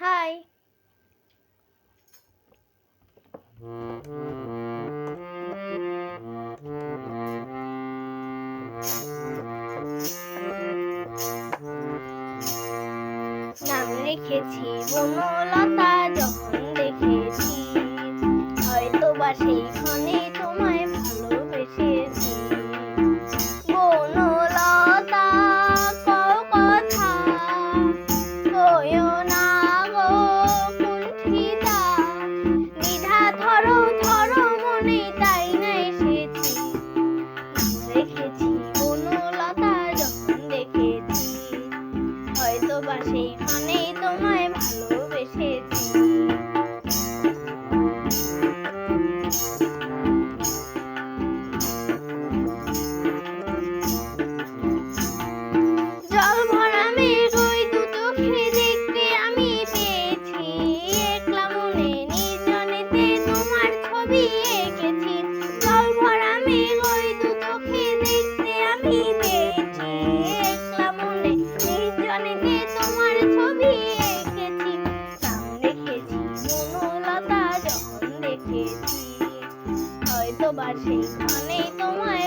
high নাম রেখেছি বনলতা যখন দেখেছি হয়তো বা সেইখানে রেখেছি বনলতা যখন দেখেছি হয়তো বা সেইখানেই তোমায় ভালোবেসেছি হয়তো অনেক তোমায়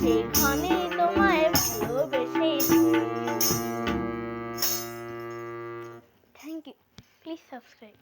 হয়তো বা সেইখানেই তোমায় ভালোবেসেছি থ্যাংক ইউ প্লিজ সাবস্ক্রাইব